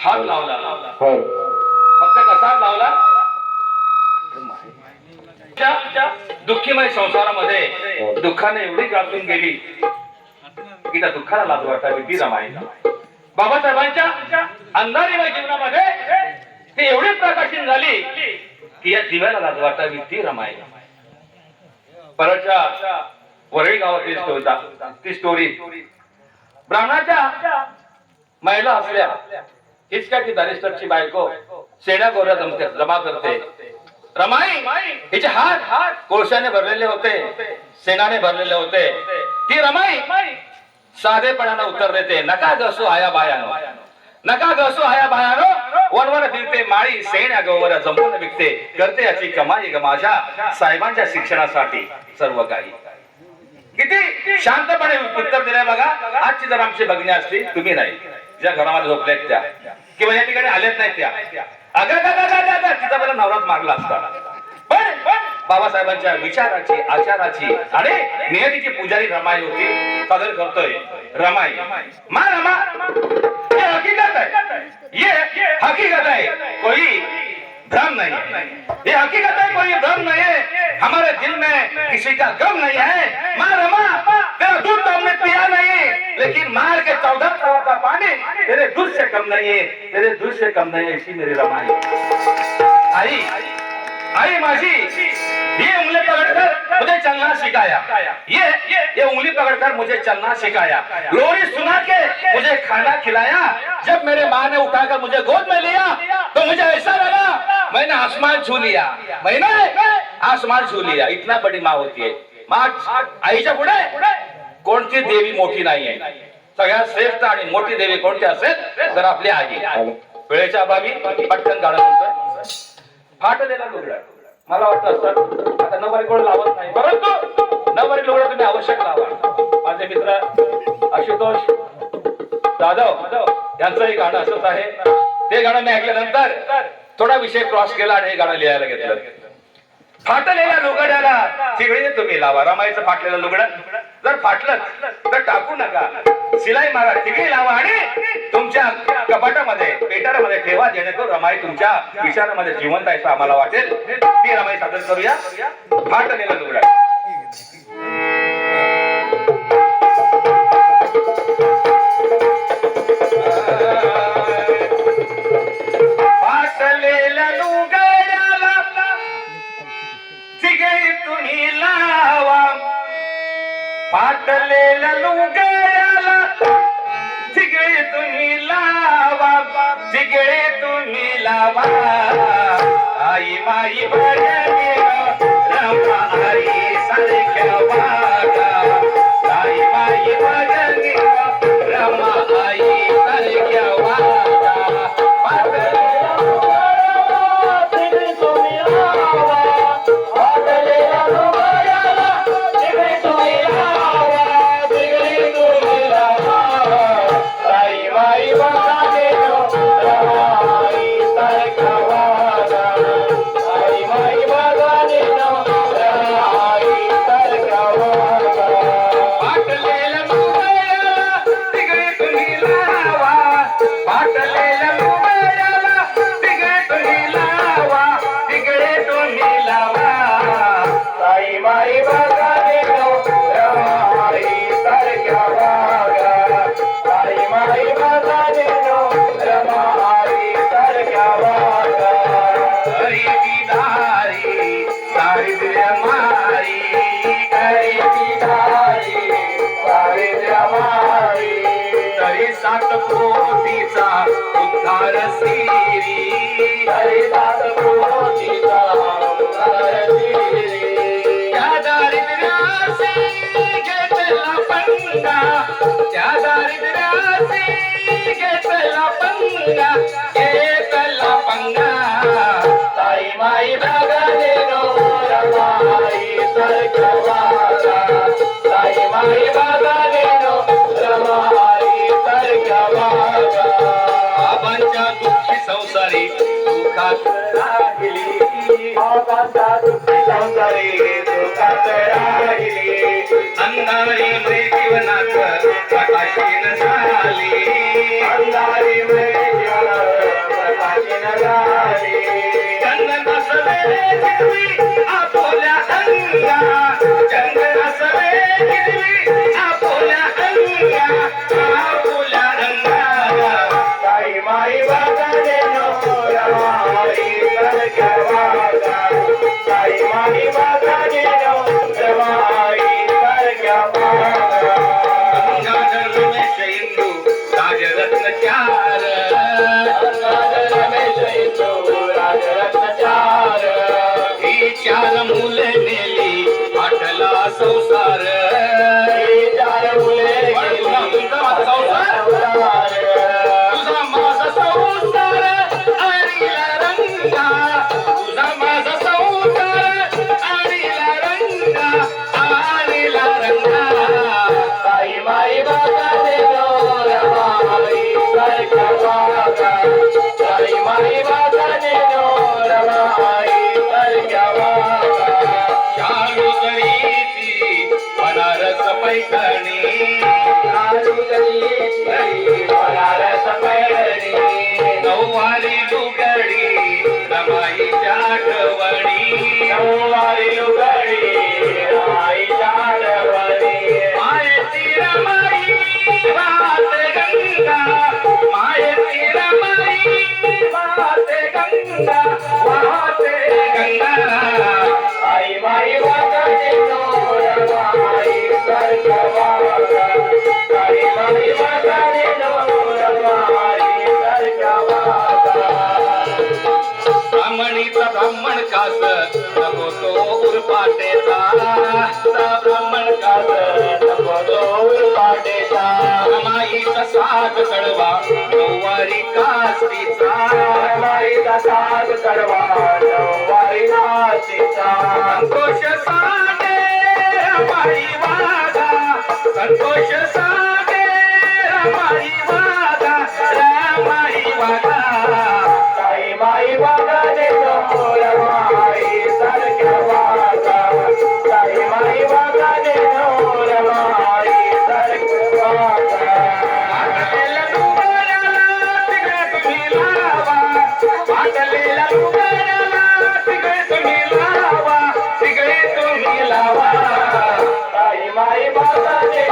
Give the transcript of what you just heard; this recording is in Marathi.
हात लावला. हो. फक्त कसा लावला? दुःखीमय संसारामध्ये दुःखाने एवढी गाजून गेली की त्या दुःखाला लाज वाटावी ती रमाई बाबासाहेबांच्या अंधारीमय जीवनामध्ये ती एवढी प्रकाशित झाली की या दिव्याला लाज वाटावी ती रमाई परतच्या वरळी गावातील स्टोरी ती स्टोरी ब्राह्मणाच्या महिला असल्या हीच काय ती बॅरिस्टरची बायको सेना गोऱ्या जमते जमा करते. रमाई हिचे हात हात कोळशाने भरलेले होते सेनाने भरलेले होते. ती रमाई साधेपणानं उत्तर देते नका घसू आया बायानो नका घसू आया बायानो वनवर फिरते माळी सेण या गवऱ्या जमून विकते करते याची कमाई ग माझ्या साहेबांच्या शिक्षणासाठी सर्व काही. किती शांतपणे उत्तर दिलंय बघा आजची जर आमची बघणी असली तुम्ही नाही. ज्या घरामध्ये झोपल्या त्या. किंवा या ठिकाणी आल्याच नाही त्या. अगं तिचा मला नवराच मारला असता. पण बाबासाहेबांच्या विचाराची आचाराची आणि नियतीची पुजारी रमाई होती. सादर करतोय. रमाई. मा रमा हे हकीकत आहे. ये हकीकत आहे. कोई भ्रम नहीं है ये हकीकत है कोई भ्रम नहीं है हमारे दिल में किसी का गम नहीं है. माँ रमा तेरा दूध तो हमने पिया नहीं. लेकिन मार के चौदह करोड़ का पानी तेरे दूध से कम नहीं है, तेरे दूध से कम नहीं है, इसी मेरी रमाई। आई आई माझी ये उंगली पकड़कर मुझे चलना सिखाया। ये ये उंगली पकड़कर मुझे चलना सिखाया। लोरी सुना के मुझे खाना खिलाया। जब मेरे माँ ने उठाकर मुझे गोद में लिया तो मुझे ऐसा लगा, मैंने आसमान छू लिया। मैंने आसमान छू लिया। इतना बड़ी माँ होती है। माँ आईच्या पुढे कोणती देवी मोठी नाहीये सगळ्यात श्रेष्ठ आणि मोठी देवी कोणती असेल? तर आपली आई वेळेच्या अभावी पटकन गाणं म्हणतोय फाटलेला लुगडा. मला वाटतं आता नववारी कोण लावत नाही. परंतु नववारी लुगडा तुम्ही आवश्यक लावा. माझे मित्र आशुतोष जाधव यांचं हे गाणं असंच आहे. ते गाणं मी ऐकल्यानंतर थोडा विषय क्रॉस केला आणि हे गाणं लिहायला घेतलं. फाटलेल्या लुगड्याला तिकडे तुम्ही लावा. रमाईचं फाटलेलं लुगडं. जर फाटलं तर टाकू नका. शिलाई मारा तिघे लावा आणि तुमच्या कपाटामध्ये पेटारामध्ये ठेवा जेणेकरून रमाई तुमच्या विचारामध्ये जिवंत आहे असं आम्हाला वाटेल. ती रमाई सादर करूया. फाटलेला लुगडं तुम्ही लावा तिघे तुम्ही लावा. आई माई बघणे सात कोटीचा उद्धार सिरी. हरे सात कोटी प्यार। राजा रमेश तो राजा Thank you. कळवा नऊवारी कास्तीचा. माईचा साध कळवा नऊवारी कास्तीचा. दोष साधे माई Thank you.